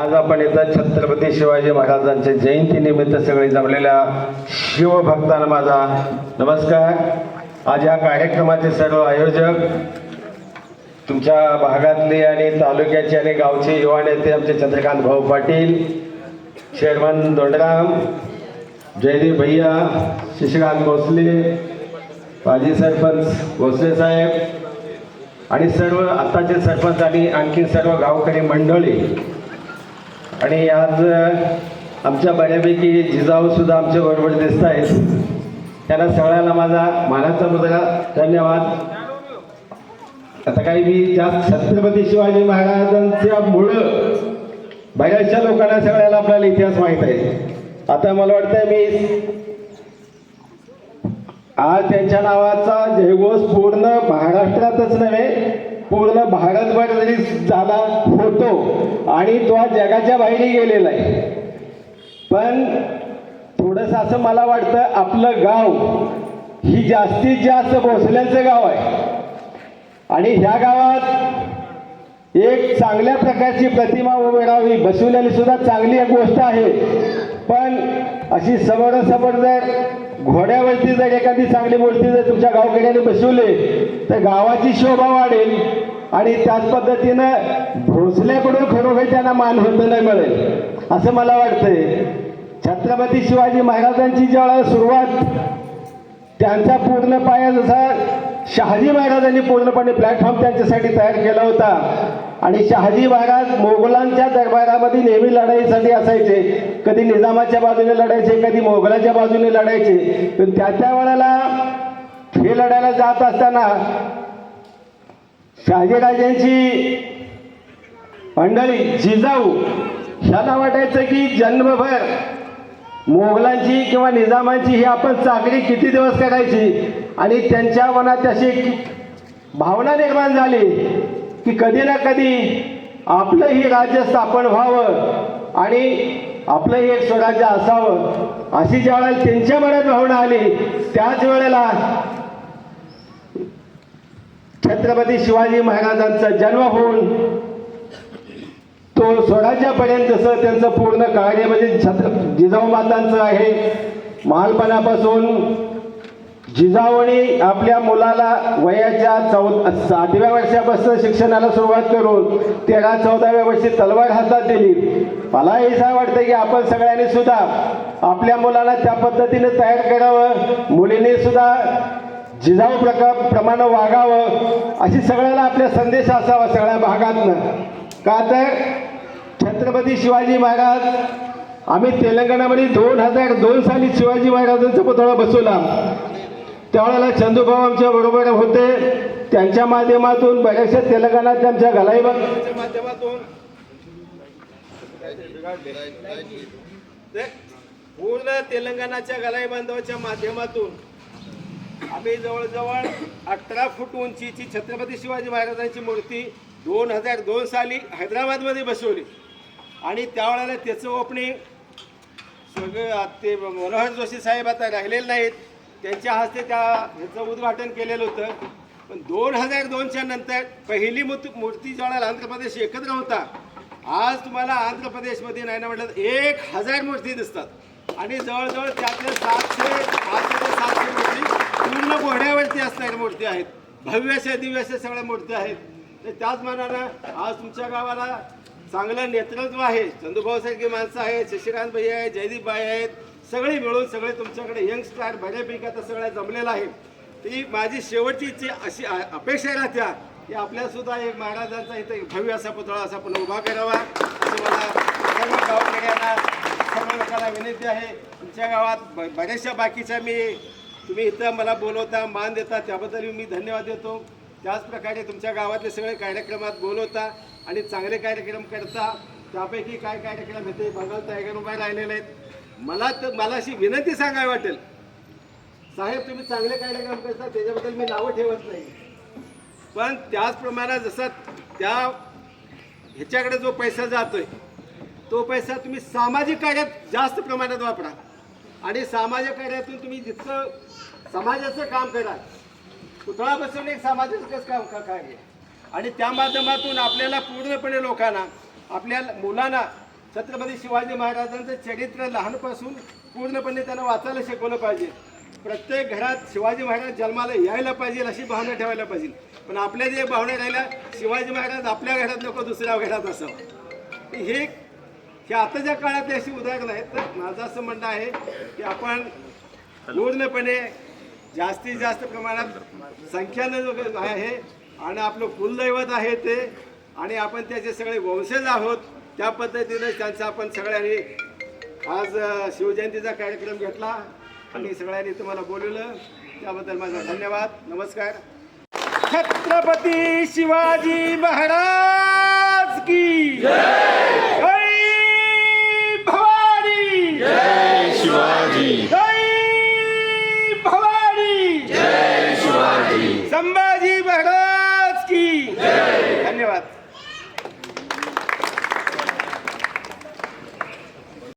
आज आपण येतात छत्रपती शिवाजी महाराजांच्या जयंतीनिमित्त सगळे जमलेल्या शिवभक्तांना माझा नमस्कार. आज या कार्यक्रमाचे सर्व आयोजक तुमच्या भागातले आणि तालुक्याचे आणि गावचे युवा नेते आमचे चंद्रकांत भाऊ पाटील शेरमन दोंडराम जयदेव भैया शशिकांत भोसले माजी सरपंच भोसले साहेब आणि सर्व आत्ताचे सरपंच आणि आणखी सर्व गावकरी मंडळी आणि आज आमच्या बऱ्यापैकी जिजाऊ सुद्धा आमच्या बरोबर दिसत आहेत. त्यांना सगळ्याला माझा मानाचा मुद्रा धन्यवाद. आता काही मी त्या छत्रपती शिवाजी महाराजांच्या मुळं बऱ्याचशा लोकांना सगळ्याला आपल्याला इतिहास माहीत आहे. आता मला वाटतं मी आज त्यांच्या नावाचा जयघोष पूर्ण महाराष्ट्रातच नव्हे पूर्ण भारतभर जरी झाला होतो. आणि तो हा जगाच्या बाहेर गेलेला आहे. पण थोडंसं असं मला वाटतं आपलं गाव ही जास्तीत जास्त भोसल्यांचं गाव आहे. आणि ह्या गावात एक चांगल्या प्रकारची प्रतिमा उभी राहावी बसवलेली सुद्धा चांगली एक गोष्ट आहे. पण अशी समोरासमोर जर घोड्यावरती जर एखादी चांगली मूर्ती जर तुमच्या गावकऱ्यांनी बसवली तर गावाची शोभा वाढेल आणि त्याच पद्धतीनं भोसल्याकडून खरोखर त्यांना मान होत नाही मिळेल असं मला वाटतंय. छत्रपती शिवाजी महाराजांची ज्यावेळेला सुरुवात त्यांचा पूर्ण पाया जसा शहाजी महाराजांनी पूर्णपणे प्लॅटफॉर्म त्यांच्यासाठी तयार केला होता. आणि शहाजी महाराज मोगलांच्या दरबारामध्ये नेहमी लढाईसाठी असायचे. कधी निजामाच्या बाजूने लढायचे कधी मोगलाच्या बाजूने लढायचे. पण त्या त्या वेळेला हे लढायला जात असताना शहाजीराजांची मंडळी जिजाऊ ह्याला वाटायचं की जन्मभर मोगलांची किंवा निजामांची ही आपण चाकरी किती दिवस करायची? आणि त्यांच्या मनात अशी भावना निर्माण झाली की कधी ना कधी आपलं ही राज्य स्थापन व्हावं आणि आपलंही एक स्वराज्य असावं अशी ज्या वेळेला त्यांच्या मनात भावना आली त्याच वेळेला छत्रपती शिवाजी महाराजांचा जन्म होऊन सोळाच्या पर्यंतचं त्यांचं पूर्ण कार्य म्हणजे छत्र जिजाऊ मातांचं आहे. महालपणापासून जिजावणी आपल्या मुलाला वयाच्या चौ सातव्या वर्षापासून शिक्षणाला सुरुवात करून तेरा चौदाव्या वर्षी तलवार हातात दिली. मला हे असं वाटतं की आपण सगळ्यांनी सुद्धा आपल्या मुलाला त्या पद्धतीने तयार करावं. मुलीने सुद्धा जिजाऊ प्रकार प्रमाणे वागावं. अशी सगळ्याला आपल्या संदेश असावा सगळ्या भागातनं. का तर छत्रपती शिवाजी महाराज आम्ही तेलंगणामध्ये दोन हजार दोन साली शिवाजी महाराजांचा पुतळा बसवला. त्यावेळेला चंदूभाऊ आमच्या बरोबर होते. त्यांच्या माध्यमातून बऱ्याचशा तेलंगणात आमच्या घालाई माध्यमातून पूर्ण तेलंगणाच्या गलाई बांधवाच्या माध्यमातून आम्ही जवळजवळ अठरा फूट उंचीची छत्रपती शिवाजी महाराजांची मूर्ती दोन हजार दोन साली हैदराबादमध्ये बसवली. आणि त्यावेळेला त्याचं ओपनिंग सगळं ते मनोहर जोशी साहेब आता राहिलेले नाहीत. त्यांच्या हस्ते त्या ह्याचं उद्घाटन केलेलं होतं. पण दोन हजार दोनच्या नंतर पहिली मूर्ती मूर्ती ज्यावेळेला आंध्र प्रदेश एकत्र होता. आज तुम्हाला आंध्र प्रदेशमध्ये नाही ना म्हटलं तर एक हजार मूर्ती दिसतात. आणि जवळजवळ त्यातल्या सातशे पाचशे ते सातशे मूर्ती पूर्ण घोड्यावरती असणाऱ्या मूर्ती आहेत. भव्यशा दिव्यशा सगळ्या मूर्ती आहेत. तर त्याच मानानं आज तुमच्या गावाला चांगलं नेतृत्व आहे. चंदूभाऊसारखी माणसं आहेत शशिकांत भाई आहेत जयदीप भाई आहेत. सगळे मिळून सगळे तुमच्याकडे यंगस्टार बऱ्यापैकी आता सगळ्या जमलेला आहे. ती माझी शेवटची इच्छा अशी अपेक्षा राहत्या की आपल्यासुद्धा एक महाराजांचा इथं एक भव्य असा पुतळा असा आपण उभा करावा. असं मला सर्व गावकऱ्यांना सर्व लोकांना विनंती आहे. तुमच्या गावात ब- बऱ्याचशा बाकीच्या मी तुम्ही इथं मला बोलवता मान देता त्याबद्दल मी धन्यवाद देतो. त्याच प्रकारे तुमच्या गावातले सगळे कार्यक्रमात बोलवता. आणि चांगले कार्यक्रम करता त्यापैकी काय कार्यक्रम येते बघाल तयार उभा राहिलेले आहेत. मला तर मला अशी विनंती सांगावी वाटेल. साहेब तुम्ही चांगले कार्यक्रम करता त्याच्याबद्दल मी नावं ठेवत नाही. पण त्याचप्रमाणे जसं त्या ह्याच्याकडे जो पैसा जातोय तो पैसा तुम्ही सामाजिक कार्यात जास्त प्रमाणात वापरा. आणि सामाजिक कार्यातून तुम्ही जितकं समाजाचं काम करा पुतळा बसवणे एक सामाजिकच काम का कार्य आहे. आणि त्या माध्यमातून आपल्याला पूर्णपणे लोकांना आपल्या मुलांना छत्रपती शिवाजी महाराजांचं चरित्र लहानपासून पूर्णपणे त्यांना वाचायला शिकवलं पाहिजे. प्रत्येक घरात शिवाजी महाराज जन्माला यायला पाहिजे अशी भावना ठेवायला पाहिजे. पण आपल्या जे भावना राहिल्या शिवाजी महाराज आपल्या घरात नको दुसऱ्या घरात असावं हे हे आताच्या काळात अशी उदाहरणं आहेत तर माझं असं म्हणणं आहे की आपण पूर्णपणे जास्तीत जास्त प्रमाणात संख्यानं जो आहे आणि आपलं कुलदैवत आहे ते. आणि आपण त्याचे सगळे वंशज आहोत. त्या पद्धतीने त्यांचं आपण सगळ्यांनी आज शिवजयंतीचा कार्यक्रम घेतला. आणि सगळ्यांनी तुम्हाला बोलवलं. त्याबद्दल माझा धन्यवाद. नमस्कार. छत्रपती शिवाजी महाराज की भवानी! शिवाजी! भवानी! जय शिवाजी! संभाजी महाराज धन्यवाद.